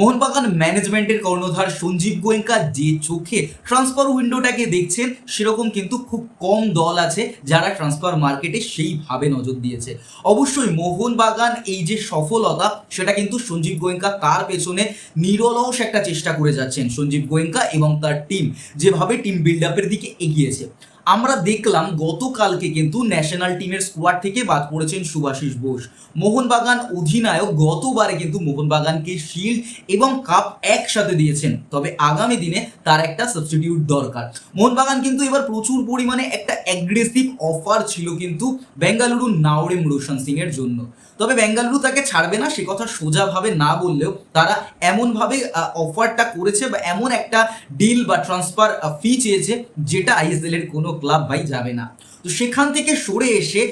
মোহনবাগান ম্যানেজমেন্টের কর্ণধার সঞ্জীব গোয়েঙ্কা যে চোখে ট্রান্সফার উইন্ডোটাকে দেখছেন, সেরকম কিন্তু খুব কম দল আছে যারা ট্রান্সফার মার্কেটে সেইভাবে নজর দিয়েছে। অবশ্যই মোহনবাগান এই যে সফলতা, সেটা কিন্তু সঞ্জীব গোয়েঙ্কা তার পেছনে নিরলস একটা চেষ্টা করে যাচ্ছেন সঞ্জীব গোয়েঙ্কা এবং তার টিম যেভাবে টিম বিল্ড আপের দিকে এগিয়েছে। আমরা দেখলাম গতকালকে কিন্তু ন্যাশনাল টিমের স্কোয়াড থেকে বাদ পড়েছেন সুভাষিস বোস। মোহনবাগান অধিনায়ক গতবারে কিন্তু মোহনবাগানকে শিল্ড এবং কাপ একসাথে দিয়েছেন। তবে আগামী দিনে তার একটা সাবস্টিটিউট দরকার। মোহনবাগান কিন্তু এবার প্রচুর পরিমাণে একটা অ্যাগ্রেসিভ অফার ছিল কিন্তু বেঙ্গালুরু নাওরেম রোশন সিং এর জন্য। তবে বেঙ্গালুরু তাকে ছাড়বে না, সে কথা সোজাভাবে না বললেও তারা এমনভাবে অফারটা করেছে বা এমন একটা ডিল বা ট্রান্সফার ফি চেয়েছে যেটা আইএসএল এর কোনো ক্লাব ভাই যাবে না। তো সেখান থেকে সরে এসে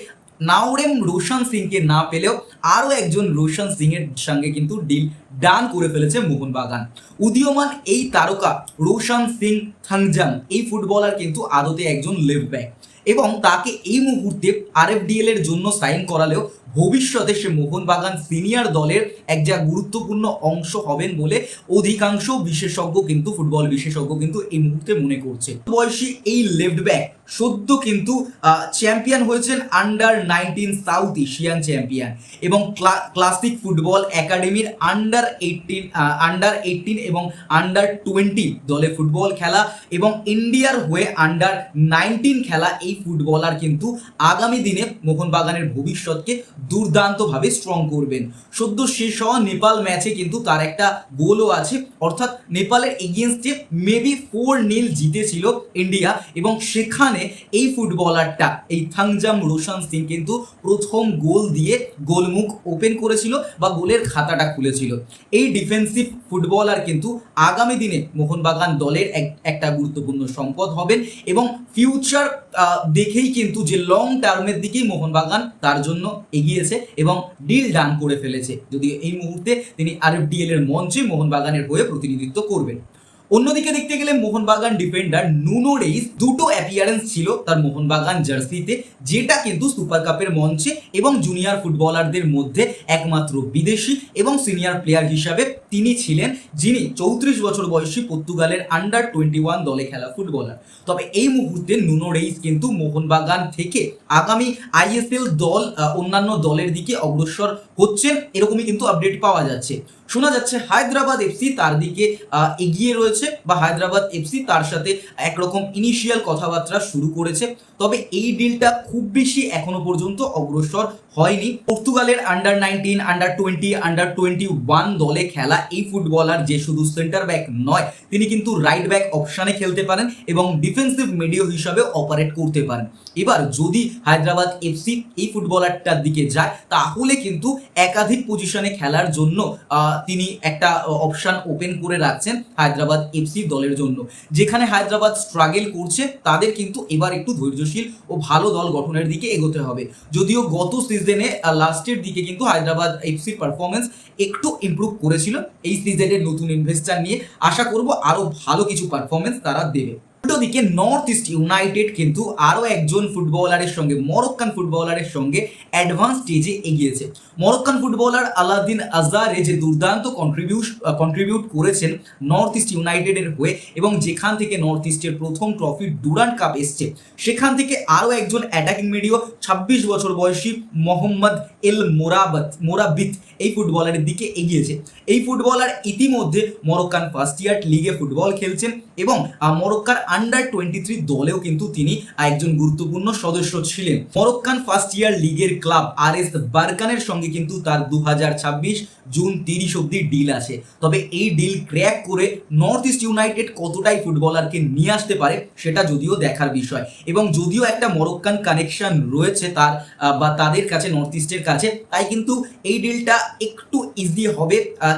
নাওরেম রোশন সিংকে না পেলেও আরও একজন রোশন সিং এর সঙ্গে কিন্তু ডিল ডান করে ফেলেছে মোহনবাগান। উদীয়মান এই তারকা রোশন সিং থাংজাং, এই ফুটবলার কিন্তু আদতে একজন লেফট ব্যাক এবং তাকে এই মুহূর্তে আরএফডিএল এর জন্য সাইন করালেও ভবিষ্যতে সে মোহনবাগান সিনিয়র দলের এক যা গুরুত্বপূর্ণ অংশ হবেন বলে অধিকাংশ বিশেষজ্ঞ কিন্তু, ফুটবল বিশেষজ্ঞ কিন্তু এই মুহূর্তে মনে করছে। বয়সী এই লেফট ব্যাক, সদ্য কিন্তু চ্যাম্পিয়ন হয়েছেন under nineteen South Asian champion এবং ক্লাসিক ফুটবল একাডেমির আন্ডার এইটিন আন্ডার এইটিন এবং আন্ডার টোয়েন্টি দলে ফুটবল খেলা এবং ইন্ডিয়ার হয়ে আন্ডার নাইনটিন খেলা এই ফুটবলার কিন্তু আগামী দিনে মোহনবাগানের ভবিষ্যৎকে দুর্দান্তভাবে স্ট্রং করবেন। সদ্য শেষ হওয়া নেপাল ম্যাচে কিন্তু তার একটা গোলও আছে। অর্থাৎ নেপালের এগেনস্টে মেবি ফোর নীল জিতেছিল ইন্ডিয়া এবং সেখানে এই ফুটবলারটা এই থাংজাম রোশন সিং কিন্তু প্রথম গোল দিয়ে গোলমুখ ওপেন করেছিল বা গোলের খাতাটা খুলেছিল। এই ডিফেন্সিভ ফুটবলার কিন্তু আগামী দিনে মোহনবাগান দলের এক- একটা গুরুত্বপূর্ণ সম্পদ হবেন এবং ফিউচার দেখেই কিন্তু যে লং টার্মের দিকেই মোহনবাগান তার জন্য এগিয়েছে এবং ডিল ডান করে ফেলেছে। যদিও এই মুহূর্তে তিনি আরএফডিএল এর মঞ্চে মোহনবাগানের হয়ে প্রতিনিধিত্ব করবেন। অন্যদিকে দেখতে গেলে মোহনবাগান ডিফেন্ডার নুনো রেইস দুটো অ্যাপিয়ারেন্স ছিল তার মোহনবাগান জার্সিতে যেটা কিন্তু সুপার কাপের মঞ্চে এবং জুনিয়র ফুটবলারদের মধ্যে একমাত্র বিদেশি এবং সিনিয়র প্লেয়ার হিসাবে তিনি ছিলেন, যিনি চৌত্রিশ বছর বয়সী পর্তুগালের আন্ডার টোয়েন্টি ওয়ান দলে খেলা ফুটবলার তবে এই মুহূর্তে নুনো রেইস কিন্তু মোহনবাগান থেকে আগামী আইএসএল দল অন্যান্য দলের দিকে অগ্রসর হচ্ছেন, এরকমই কিন্তু আপডেট পাওয়া যাচ্ছে। শোনা যাচ্ছে হায়দ্রাবাদ এফসি তার দিকে এগিয়ে রয়েছে। বা হায়দ্রাবাদ এফসি তার সাথে একরকম ইনিশিয়াল কথাবার্তা শুরু করেছে। তবে এই ডিলটা খুব বেশি এখনও পর্যন্ত অগ্রসর হয়নি। পর্তুগালের under nineteen under twenty under twenty one দলে খেলা এই ফুটবলার যে শুধু সেন্টার ব্যাক নয়, তিনি কিন্তু রাইট ব্যাক অপশানে খেলতে পারেন এবং ডিফেন্সিভ মিডিও হিসাবে অপারেট করতে পারেন। এবার যদি হায়দ্রাবাদ এফসি এই ফুটবলারটার দিকে যায়, তাহলে কিন্তু একাধিক পজিশনে খেলার জন্য তিনি একটা অপশান ওপেন করে রাখছেন হায়দ্রাবাদ এফসি দলের জন্য। যেখানে হায়দ্রাবাদ স্ট্রাগেল করছে, তাদের কিন্তু এবার একটু ধৈর্যশীল ও ভালো দল গঠনের দিকে এগোতে হবে। যদিও গত সিজনে লাস্টের দিকে কিন্তু হায়দ্রাবাদ এফসির পারফরমেন্স একটু ইম্প্রুভ করেছিল। এই সিজনের নতুন ইনভেস্টার নিয়ে আশা করব আরও ভালো কিছু পারফরমেন্স তারা দেবে। দিকে নর্থ ইস্ট ইউনাইটেড কিন্তু আরও একজন ফুটবলারের সঙ্গে মরক্কান ফুটবলারের সঙ্গে অ্যাডভান্স স্টেজে এগিয়েছে। মরক্কান ফুটবলার আলাদিন আজারে যে দুর্দান্ত কন্ট্রিবিউট কন্ট্রিবিউট করেছেন নর্থ ইস্ট ইউনাইটেডের হয়ে এবং যেখান থেকে নর্থ ইস্টের প্রথম ট্রফি ডুরান্ট কাপ এসছে, সেখান থেকে আরও একজন অ্যাটাকিং মিডিও ছাব্বিশ বছর বয়সী মোহাম্মদ এল মোরাবত, মোরাবিত এই ফুটবলারের দিকে এগিয়েছে। এই ফুটবলার ইতিমধ্যে মরক্কান ফার্স্ট ইয়ার লিগে ফুটবল খেলছেন এবং মরক্কার আন্ডার টোয়েন্টি থ্রি দলেও কিন্তু তিনি একজন গুরুত্বপূর্ণ সদস্য ছিলেন। মরক্কান ফার্স্ট ইয়ার লিগের ক্লাব আর এস বারকানের সঙ্গে কিন্তু তার দু হাজার ছাব্বিশ জুন তিরিশ অব্দি ডিল আছে তবে এই ডিল ক্র্যাক করে নর্থ ইস্ট ইউনাইটেড কতটাই ফুটবলারকে নিয়ে আসতে পারে, সেটা যদিও দেখার বিষয়। এবং যদিও একটা মরক্কান কানেকশন রয়েছে তার বা তাদের কাছে নর্থ ইস্টের কাছে, তাই কিন্তু এই ডিলটা একটু ইজি হবে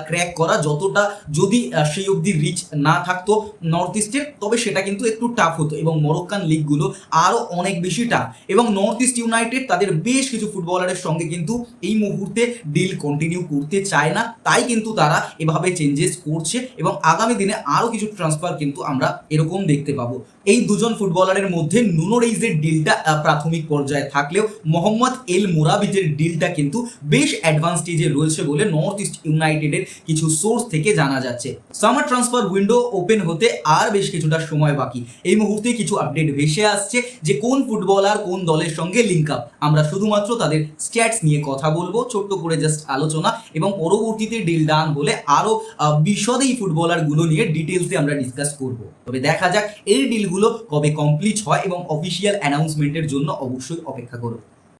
ক্র্যাক করা, যতটা যদি সেই অবধি রিচ না থাকতো নর্থ ইস্টের তবে সেটা কিন্তু একটু টাফ হতো। এবং মরক্কান লিগগুলো আরও অনেক বেশি টাফ এবং নর্থ ইস্ট ইউনাইটেড তাদের বেশ কিছু ফুটবলারের সঙ্গে কিন্তু এই মুহূর্তে ডিল কন্টিনিউ করতে চায়। চায় না, তাই কিন্তু তারা এভাবে চেঞ্জেস করছে এবং আগামী দিনে আরও কিছু ট্রান্সফার কিন্তু আমরা এরকম দেখতে পাবো। এই দুজন ফুটবলারের মধ্যে নুনো রেইজের ডিলটা প্রাথমিক পর্যায়ে থাকলেও মোহাম্মদ এল মোরাবিজের ডিলটা কিন্তু বেশ অ্যাডভান্স স্টেজে রয়েছে বলে নর্থ ইস্ট ইউনাইটেডের কিছু সোর্স থেকে জানা যাচ্ছে। সামার ট্রান্সফার উইন্ডো ওপেন হতে আর বেশ কিছুটা সময় বাকি। এই মুহূর্তে কিছু আপডেট ভেসে আসছে যে কোন ফুটবলার কোন দলের সঙ্গে লিঙ্ক আপ আমরা শুধুমাত্র তাদের স্ট্যাটস নিয়ে কথা বলব, ছোট্ট করে জাস্ট আলোচনা এবং পরবর্তীতে ডিল ডান বলে আরও বিশদে এই ফুটবলারগুলো নিয়ে ডিটেলসে আমরা ডিসকাস করব। তবে দেখা যাক এই ডিলগুলো কবে কমপ্লিট হয় এবং অফিসিয়াল অ্যানাউন্সমেন্টের জন্য অবশ্যই অপেক্ষা করো।